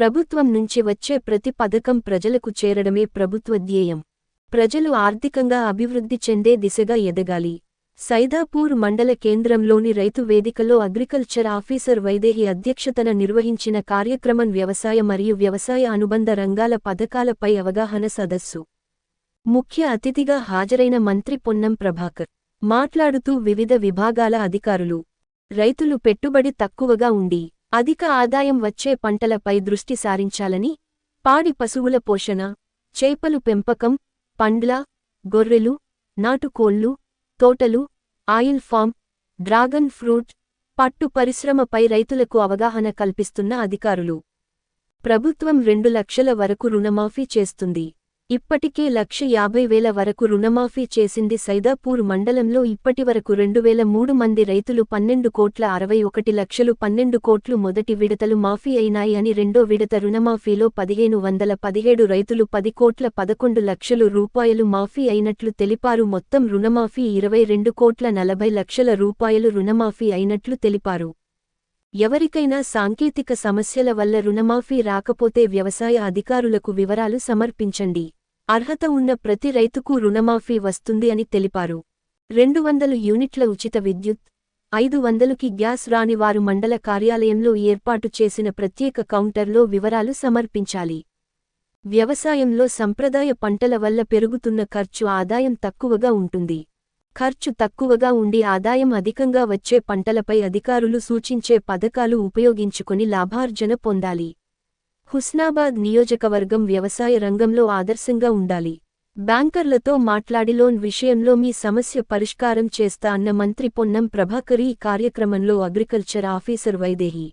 ప్రభుత్వం నుంచి వచ్చే ప్రతి పథకం ప్రజలకు చేరడమే ప్రభుత్వ ధ్యేయం. ప్రజలు ఆర్థికంగా అభివృద్ధి చెందే దిశగా ఎదగాలి. సైదాపూర్ మండల కేంద్రంలోని రైతు వేదికలో అగ్రికల్చర్ ఆఫీసర్ వైదేహి అధ్యక్షతన నిర్వహించిన కార్యక్రమం వ్యవసాయ మరియు వ్యవసాయ అనుబంధ రంగాల పథకాలపై అవగాహన సదస్సు. ముఖ్య అతిథిగా హాజరైన మంత్రి పొన్నం ప్రభాకర్. మాట్లాడుతూ వివిధ విభాగాల అధికారులు. రైతులు పెట్టుబడి తక్కువగా ఉండి అధిక ఆదాయం వచ్చే పంటలపై దృష్టి సారించాలని పాడి పశువుల పోషణ చేపలు పెంపకం పండ్ల గొర్రెలు నాటుకోళ్ళు తోటలు ఆయిల్ ఫామ్ డ్రాగన్ ఫ్రూట్ పట్టు పరిశ్రమపై రైతులకు అవగాహన కల్పిస్తున్న అధికారులు. ప్రభుత్వం రెండు లక్షల వరకు రుణమాఫీ చేస్తుంది. ఇప్పటికే లక్ష యాభై వేల వరకు రుణమాఫీ చేసింది సైదాపూర్ మండలంలో ఇప్పటివరకు రెండు వేల మూడు మంది రైతులు పన్నెండు కోట్ల అరవై ఒకటి లక్షలు పన్నెండు కోట్లు మొదటి విడతలు మాఫీ అయినాయి అని రెండో విడత రుణమాఫీలో పదిహేను వందల పదిహేడు రైతులు పది కోట్ల పదకొండు లక్షలు రూపాయలు మాఫీ అయినట్లు తెలిపారు. మొత్తం రుణమాఫీ ఇరవై రెండు కోట్ల నలభై లక్షల రూపాయలు రుణమాఫీ అయినట్లు తెలిపారు. ఎవరికైనా సాంకేతిక సమస్యల వల్ల రుణమాఫీ రాకపోతే వ్యవసాయ అధికారులకు వివరాలు సమర్పించండి. అర్హత ఉన్న ప్రతి రైతుకు రుణమాఫీ వస్తుంది అని తెలిపారు. రెండు వందలు యూనిట్ల ఉచిత విద్యుత్ ఐదు వందలుకి గ్యాస్ రాని వారు మండల కార్యాలయంలో ఏర్పాటు చేసిన ప్రత్యేక కౌంటర్లో వివరాలు సమర్పించాలి. వ్యవసాయంలో సంప్రదాయ పంటల వల్ల పెరుగుతున్న ఖర్చు ఆదాయం తక్కువగా ఉంటుంది. ఖర్చు తక్కువగా ఉండి ఆదాయం అధికంగా వచ్చే పంటలపై అధికారులు సూచించే పథకాలు ఉపయోగించుకుని లాభార్జన పొందాలి. హుస్నాబాద్ నియోజకవర్గం వ్యవసాయ రంగంలో ఆదర్శంగా ఉండాలి. బ్యాంకర్లతో మాట్లాడి లోన్ విషయంలో మీ సమస్య పరిష్కారం చేస్తా అన్న మంత్రి పొన్నం ప్రభాకర్ ఈ కార్యక్రమంలో agriculture officer Vaidehi.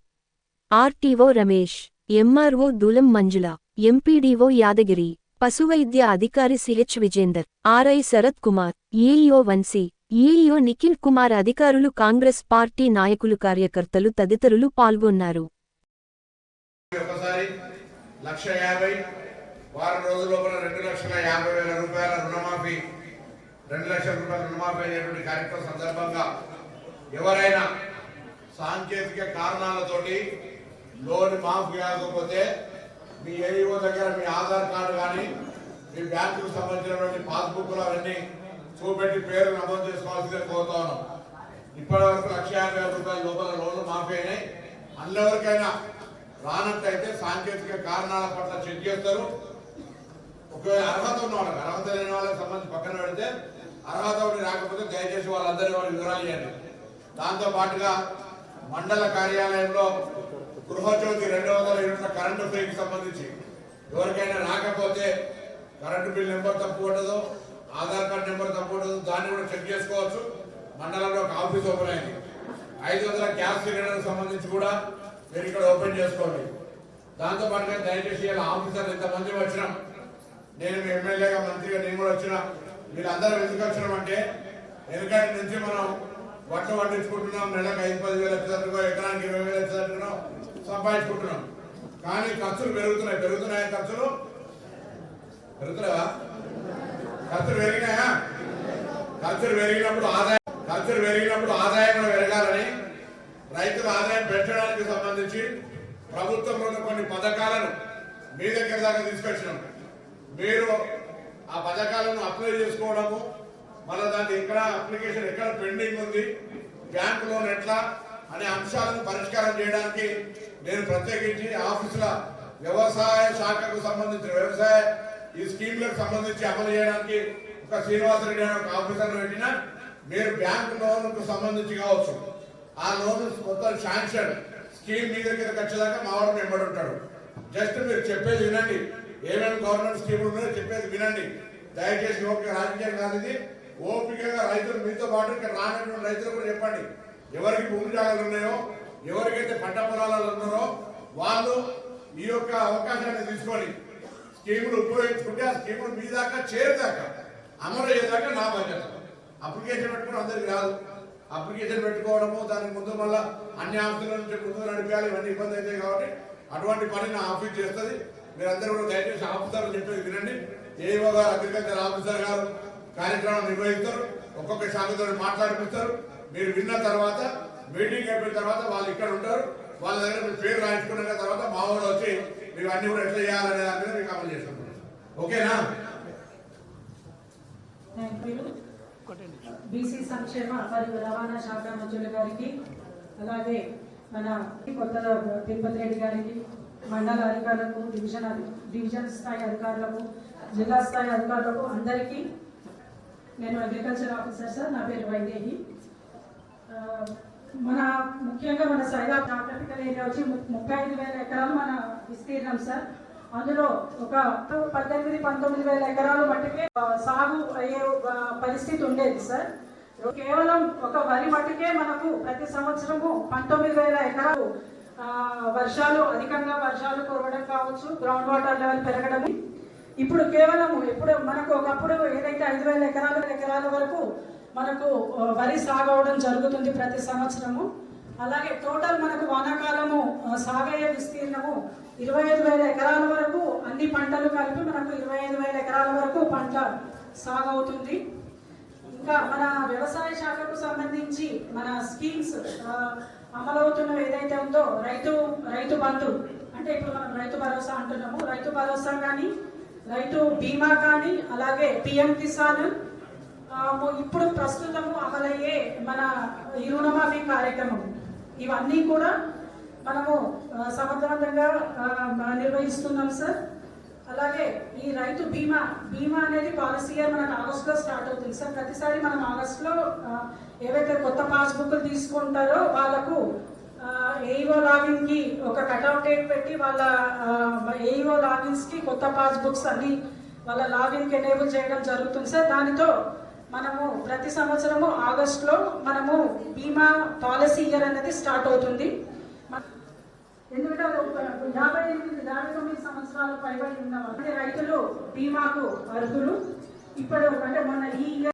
RTO Ramesh MRO Doolam Manjula MPDO Yadagiri పశువైద్య అధికారి CH Vijender RI Sarath Kumar EEO Vamsi EEO Nikhil Kumar అధికారులు కాంగ్రెస్ పార్టీ నాయకులు కార్యకర్తలు తదితరులు పాల్గొన్నారు. లక్ష యాభై వారం రోజుల లోపల రెండు లక్షల యాభై వేల రూపాయల రుణమాఫీ రెండు లక్షల రూపాయల రుణమాఫీ అనేటువంటి కార్యక్రమం సందర్భంగా ఎవరైనా సాంకేతిక కారణాలతోటి లోన్ మాఫ్ కాకపోతే మీ ఏఈఓ దగ్గర మీ ఆధార్ కార్డు కానీ మీ బ్యాంకుకు సంబంధించినటువంటి పాస్బుక్లు అవన్నీ చూపెట్టి పేరు నమోదు చేసుకోవాల్సిందే కోరుతా ఉన్నాం. ఇప్పటి వరకు లక్ష యాభై వేల రూపాయల లోపల లోన్లు మాఫీ అయినాయి. అందరికైనా రానట్టయితే సాంకేతిక కారణాల పట్ల చెక్ చేస్తారు. ఒకవేళ అర్హత ఉన్న వాళ్ళకి అర్హత లేని వాళ్ళకి సంబంధించి పక్కన పెడితే అర్హత ఒకటి రాకపోతే దయచేసి వాళ్ళందరినీ వాళ్ళు వివరాలు చేయండి దాంతో పాటుగా మండల కార్యాలయంలో గృహజ్యోతి రెండు వందల యూనిట్ల కరెంటు ఫ్రీకి సంబంధించి ఎవరికైనా రాకపోతే కరెంటు బిల్ నెంబర్ తప్పు ఉండదు ఆధార్ కార్డు నెంబర్ తప్పు ఉండదు దాన్ని కూడా చెక్ చేసుకోవచ్చు. మండలంలో ఒక ఆఫీస్ ఓపెన్ అయింది. ఐదు వందల గ్యాస్ సిలిండర్ సంబంధించి కూడా మీరు ఇక్కడ ఓపెన్ చేసుకోండి. దాంతో పాటుగా దయచేసి ఇలా ఆఫీసర్లు ఇంతమంది వచ్చినాం నేను ఎమ్మెల్యేగా మంత్రిగా నేను కూడా వచ్చిన మీరందరూ ఎందుకు వచ్చినామంటే ఎందుకంటే నుంచి మనం వంట పండించుకుంటున్నాం నెలకు ఐదు పది వేలు వచ్చేటట్టుగా ఎకరానికి ఇరవై వేలు వచ్చేటట్టుగా సంపాదించుకుంటున్నాం. కానీ ఖర్చులు పెరుగుతున్నాయి. పెరుగుతున్నాయా ఖర్చులు? పెరుగుతున్నాయా? ఖర్చులు పెరిగినాయా? ఖర్చులు పెరిగినప్పుడు ఆదాయం ఖర్చులు పెరిగినప్పుడు ఆదాయం కూడా రైతుల ఆదాయం పెంచడానికి సంబంధించి ప్రభుత్వంలో ఉన్న కొన్ని పథకాలను మీ దగ్గర దాకా తీసుకొచ్చినాం. మీరు ఆ పథకాలను అప్లై చేసుకోవడము మళ్ళీ దాన్ని ఎక్కడ అప్లికేషన్ ఎక్కడ పెండింగ్ ఉంది బ్యాంక్ లోన్ ఎట్లా అనే అంశాలను పరిష్కారం చేయడానికి నేను ప్రత్యేకించి ఆఫీసుల వ్యవసాయ శాఖకు సంబంధించిన వ్యవసాయ ఈ స్కీమ్లకు సంబంధించి అమలు చేయడానికి ఒక శ్రీనివాసరెడ్డి అనే ఒక ఆఫీసర్ పెట్టిన మీరు బ్యాంక్ లోన్కు సంబంధించి కావచ్చు. ఆ లోన్ మొత్తం శాంక్షన్ స్కీమ్ మీ దగ్గర ఖచ్చితంగా మా వాడు వెంబడి ఉంటాడు. జస్ట్ మీరు చెప్పేది వినండి. ఏమేమి గవర్నమెంట్ స్కీములు ఉన్నాయో చెప్పేది వినండి. దయచేసి ఓపిక రాజకీయం కాదు ఇది. ఓపికగా రైతులు మీతో పాటు ఇక్కడ రానటువంటి రైతులు కూడా చెప్పండి. ఎవరికి భూమి జాగాలు ఉన్నాయో ఎవరికైతే పంట పొలాలు ఉన్నారో వాళ్ళు ఈ యొక్క అవకాశాన్ని తీసుకొని స్కీములు ఉపయోగించుకుంటే ఆ స్కీములు మీ దాకా చేరుదాకా అమలు అయ్యేదాకా నా బాధ్యత. అప్లికేషన్ పెట్టుకుని అందరికి రాదు. అప్లికేషన్ పెట్టుకోవడము దానికి ముందు మళ్ళా అన్ని ఆస్తుల నుంచి ముందు నడిపేయాలి ఇవన్నీ ఇబ్బంది అవుతాయి కాబట్టి అటువంటి పని నా ఆఫీస్ చేస్తుంది. మీరందరూ కూడా దయచేసి ఆఫీసర్లు చెప్పేది వినండి. ఏవో గారు అగ్రికల్చర్ ఆఫీసర్ గారు కార్యక్రమం నిర్వహిస్తారు ఒక్కొక్క శాఖతో మాట్లాడిపిస్తారు. మీరు విన్న తర్వాత మీటింగ్ అయిపోయిన తర్వాత వాళ్ళు ఇక్కడ ఉంటారు. వాళ్ళ దగ్గర మీ పేరు రాయించుకున్న తర్వాత మా వాళ్ళు వచ్చి మీకు అన్ని కూడా ఎట్లా చేయాలనే దాని మీద మీకు అమలు చేస్తాం ఓకేనా? బీసీ సంక్షేమ మరియు రవాణా శాఖ మంత్రుల గారికి అలాగే మన కొత్త తిరుపతి రెడ్డి గారికి మండల అధికారులకు డివిజన్ డివిజన్ స్థాయి అధికారులకు జిల్లా స్థాయి అధికారులకు అందరికీ నేను అగ్రికల్చర్ ఆఫీసర్ సార్ నా పేరు వైదేహి. ఆ, మన ముఖ్యంగా మన సైదా జాగ్రఫికల్ ఏరియా వచ్చి ము- ముప్పై ఐదు వేల ఎకరాలు మన విస్తీర్ణం సార్. అందులో ఒక పద్దెనిమిది పంతొమ్మిది వేల ఎకరాలు మట్టుకే సాగు అయ్యే పరిస్థితి ఉండేది సార్. కేవలం ఒక వరి మట్టుకే మనకు ప్రతి సంవత్సరము పంతొమ్మిది వేల ఎకరాలు వర్షాలు అధికంగా వర్షాలు కురవడం కావచ్చు గ్రౌండ్ వాటర్ లెవెల్ పెరగడం. ఇప్పుడు కేవలం ఇప్పుడు మనకు ఒకప్పుడు ఏదైతే ఐదు వేల ఎకరాల ఎకరాల వరకు మనకు వరి సాగు అవడం జరుగుతుంది ప్రతి సంవత్సరము. అలాగే టోటల్ మనకు వానాకాలము ఆ, ఇరవై ఐదు వేల ఎకరాల వరకు అన్ని పంటలు కలిపి మనకు ఇరవై ఐదు వేల ఎకరాల వరకు పంట సాగు అవుతుంది ఇంకా మన వ్యవసాయ శాఖకు సంబంధించి మన స్కీమ్స్ అమలవుతున్నవి ఏదైతే ఉందో రైతు రైతు బంధు అంటే ఇప్పుడు మనం రైతు భరోసా అంటున్నాము. రైతు భరోసా కానీ రైతు బీమా కానీ అలాగే పిఎం కిసాన్ ఇప్పుడు ప్రస్తుతము అమలయ్యే మన ఈ రుణమాఫీ కార్యక్రమం. ఇవన్నీ కూడా మనము సమర్థవంతంగా నిర్వహిస్తున్నాం సార్. అలాగే ఈ రైతు బీమా బీమా అనేది పాలసీ ఇయర్ మనకు ఆగస్టులో స్టార్ట్ అవుతుంది సార్. ప్రతిసారి మనం ఆగస్టులో ఏవైతే కొత్త పాస్బుక్లు తీసుకుంటారో వాళ్ళకు ఏఈఓ లాగిన్కి ఒక ఒక ఆఫ్ డేట్ పెట్టి వాళ్ళ ఏఈఓ లాగిన్స్కి కొత్త పాస్బుక్స్ అన్ని వాళ్ళ లాగిన్కి ఎనేబుల్ చేయడం జరుగుతుంది సార్. దానితో మనము ప్రతి సంవత్సరము ఆగస్టులో మనము బీమా పాలసీ ఇయర్ అనేది స్టార్ట్ అవుతుంది. ఎందుకంటే అది ఒక యాభై ఎనిమిది యాభై తొమ్మిది సంవత్సరాలు పైబడి ఉన్న రైతులు బీమాకు అర్హులు ఇప్పుడు అంటే మన ఈ